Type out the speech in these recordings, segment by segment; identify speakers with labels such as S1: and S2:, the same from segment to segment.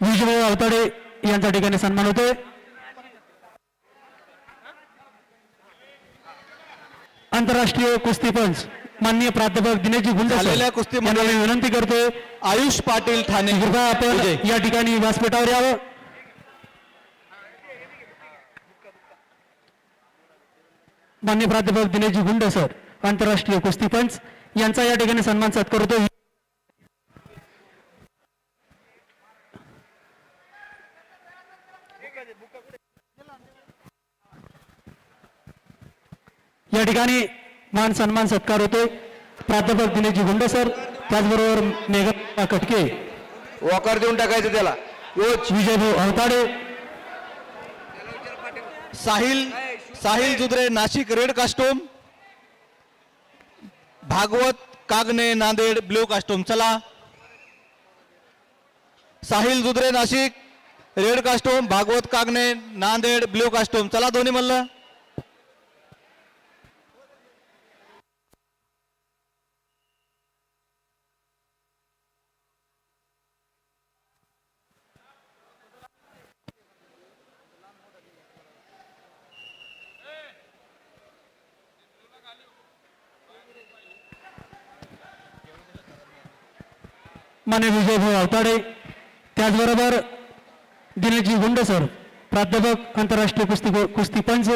S1: विजय अवताडे यांच्या ठिकाणी सन्मान होतोय. आंतरराष्ट्रीय कुस्ती पंच माननीय प्राध्यापक दिनेशजी गुंड
S2: झालेल्या कुस्तीमध्ये-
S1: मी विनंती करतोय.
S2: आयुष पाटील ठाणे.
S1: कृपया आपण. या ठिकाणी व्यासपीठावर यावं. मान्य प्राध्यापक दिनेशजी गुंड सर आंतरराष्ट्रीय कुस्ती पंच यांचा या ठिकाणी सन्मान सत्कार होतो या ठिकाणी मान सन्मान सत्कार होतोय. प्राध्यापक दिनेशजी गुंड सर त्याचबरोबर मेघा कटके.
S2: वॉकर देऊन टाकायचं त्याला.
S1: विजयभाऊ Awatade.
S2: Sahil Sahil Judre Nashik red costume. Bhagwat Kagne Nanded blue costume. चला. Sahil Judre Nashik. Red costume Bhagwat Kagne Nanded blue costume. चला दोन्ही म्हणलं.
S1: मान्य विजयभाऊ अवताडे त्याचबरोबर दिनेशजी गुंड सर प्राध्यापक आंतरराष्ट्रीय कुस्ती कुस्ती पंच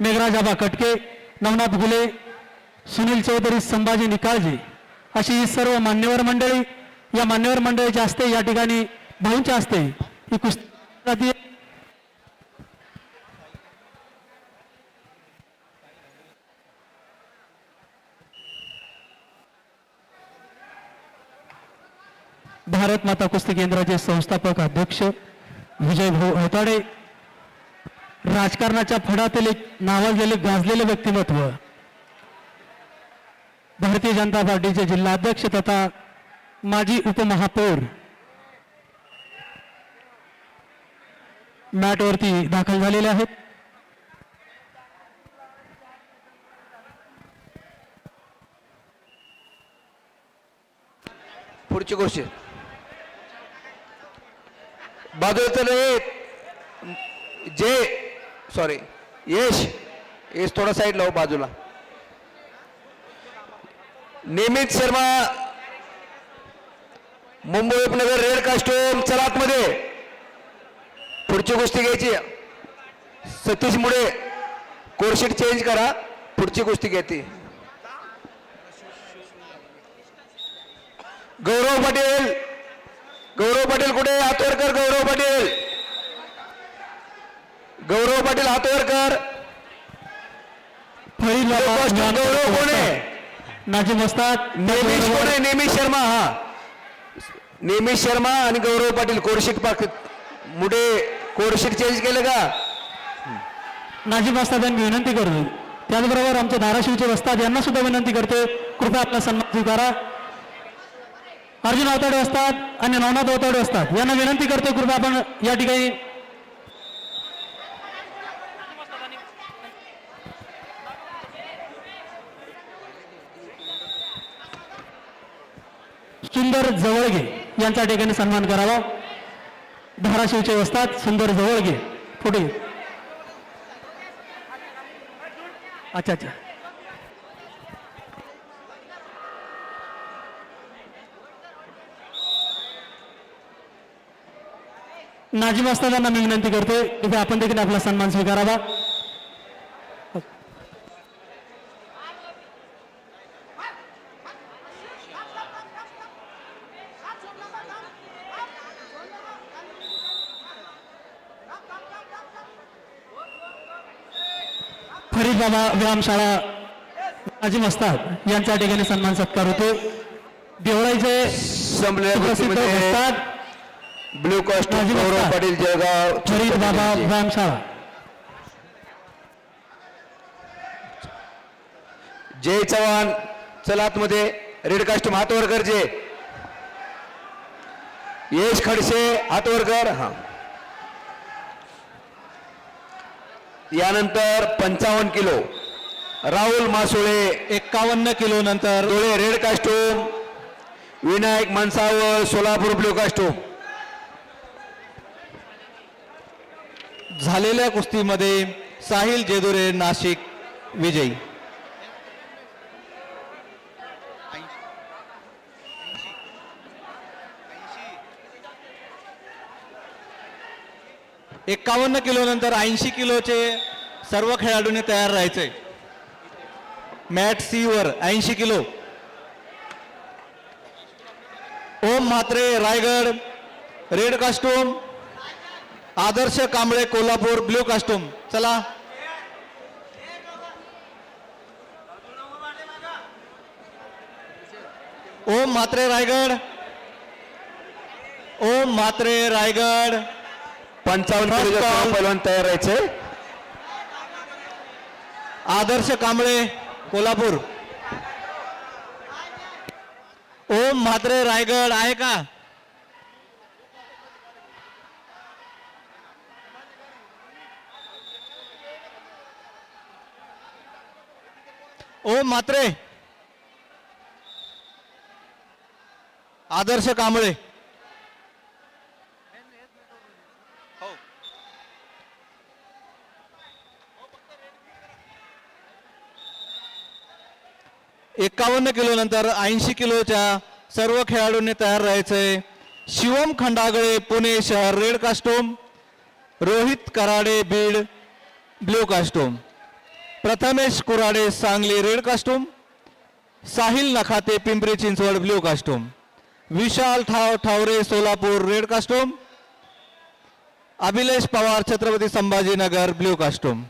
S1: मेघराज आबा कटके नवनाथ गुले सुनील चौधरी संभाजी निकाळजे अशी ही सर्व मान्यवर मंडळी या मान्यवर मंडळीच्या असते या ठिकाणी भाऊंच्या असते ही कुस्ती भारत माता कुस्ती केंद्राचे संस्थापक अध्यक्ष विजय भाऊ हो अवताडे राजकारणाच्या फडातील एक नावाजलेले गाजलेले व्यक्तिमत्व. भारतीय जनता पार्टीचे जिल्हाध्यक्ष तथा माजी उपमहापौर. मॅटवरती दाखल झालेले आहेत.
S2: पुढची गोष्ट. बाजूतले जे सॉरी यश यश थोडा साईड लाव हो बाजूला. निमित शर्मा मुंबई उपनगर रेड कास्ट्यूम चलात मध्ये पुढची गोष्टी घ्यायची. सतीश मुळे कोरशीट चेंज करा. पुढची गोष्टी घ्यायची गौरव पटेल गौरव पटेल कुठे? हातवर कर गौरव पटेल. गौरव पाटील हातवर कर
S1: फळी
S2: गौरव कोण आहे?
S1: नाजिम वस्ताद.
S2: नेमिष कोण नेमिष शर्मा हा. नेमिष शर्मा आणि गौरव पाटील कोरशीट पाक मुडे कोरशीट चेंज केलं का?
S1: नाजिम वस्ताद यांनी विनंती करतो. त्याचबरोबर आमचे धाराशिवचे वस्ताद यांना सुद्धा विनंती करते. कृपया आपला सन्मान स्वीकारा. अर्जुन अवताडे असतात आणि नवनाथ अवताडे असतात. यांना विनंती करतो कृपया आपण या ठिकाणी सुंदर जवळगे यांच्या ठिकाणी सन्मान करावा. धाराशिवचे असतात सुंदर जवळगे. पुढे. अच्छा अच्छा. नाजिम असताना मी विनंती करतोय की आपण देखील आपला सन्मान स्वीकारावा. फरीद बाबा व्यायामशाळा नाजिम असतात यांच्या ठिकाणी सन्मान सत्कार होतो देवळाईचे
S2: संपलेल्या
S1: प्रसिद्ध वस्ताद
S2: ब्ल्यू कास्ट
S1: नाझीम
S2: गौरव. पाटील जळगाव
S1: फरीद बाबा व्यायामशाळा.
S2: जय चव्हाण चलात मध्ये रेड कास्टूम हातवर करचे यश खडसे हातवर कर हा. यानंतर पंचावन्न किलो. राहुल मासोळे.
S3: एक्कावन्न किलो नंतर.
S2: डोळे red costume Vinayak Mansawal Solapur blue costume
S3: झालेल्या कुस्तीमध्ये साहिल जेदुरे नाशिक विजयी. एक्कावन्न किलो नंतर ऐंशी किलोचे सर्व खेळाडूंनी तयार राहायचे मॅट सी वर ऐंशी kilo. Om Mhatre Raigad red costume Adarsh Kamble Kolhapur blue costume चला. ओम म्हात्रे रायगड. ओम म्हात्रे रायगड.
S2: पंचावन्न. पैलवान तयार राहायचे.
S3: आदर्श कांबळे कोल्हापूर. ओम म्हात्रे रायगड आहे का? ओम मात्रे आदर्श कांबळे. एक्कावन्न किलो नंतर ऐंशी किलोच्या सर्व खेळाडूंनी तयार राहायचंय. शिवम खंडागळे पुणे शहर red costume Rohit Karade Beed blue costume. Prathamesh Kurade Sangli red costume Sahil Nakhate Pimpri Chinchwad blue costume Vishal ठाव Thavare Solapur red costume Abhilesh Pawar Chhatrapati Sambhajinagar blue costume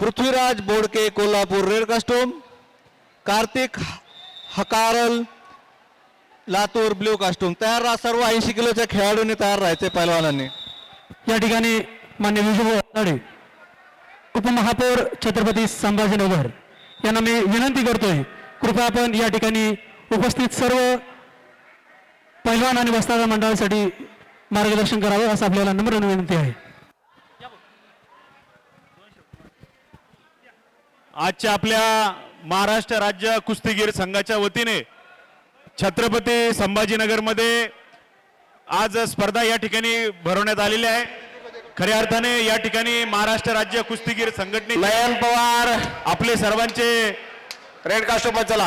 S3: Prithviraj Bodke Kolhapur red costume Kartik Hakaral Latur blue costume तयार राहा सर्व ऐंशी किलोच्या खेळाडूंनी तयार राहायचे पैलवानांनी.
S1: या ठिकाणी मान्य विजय उपमहापौर छत्रपती संभाजीनगर. यांना मी विनंती करतोय कृपया आपण या ठिकाणी उपस्थित सर्व पैलवान आणि वस्तादा मंडळासाठी मार्गदर्शन करावं असं आपल्याला नम्र विनंती आहे.
S4: आजच्या आपल्या महाराष्ट्र राज्य कुस्तीगीर संघाच्या वतीने छत्रपती संभाजीनगरमध्ये आज स्पर्धा या ठिकाणी भरवण्यात आलेली आहे. खऱ्या अर्थाने या ठिकाणी महाराष्ट्र राज्य कुस्तीगीर संघटने
S2: नयन पवार.
S4: आपले सर्वांचे
S2: रेड कास्टोम चला.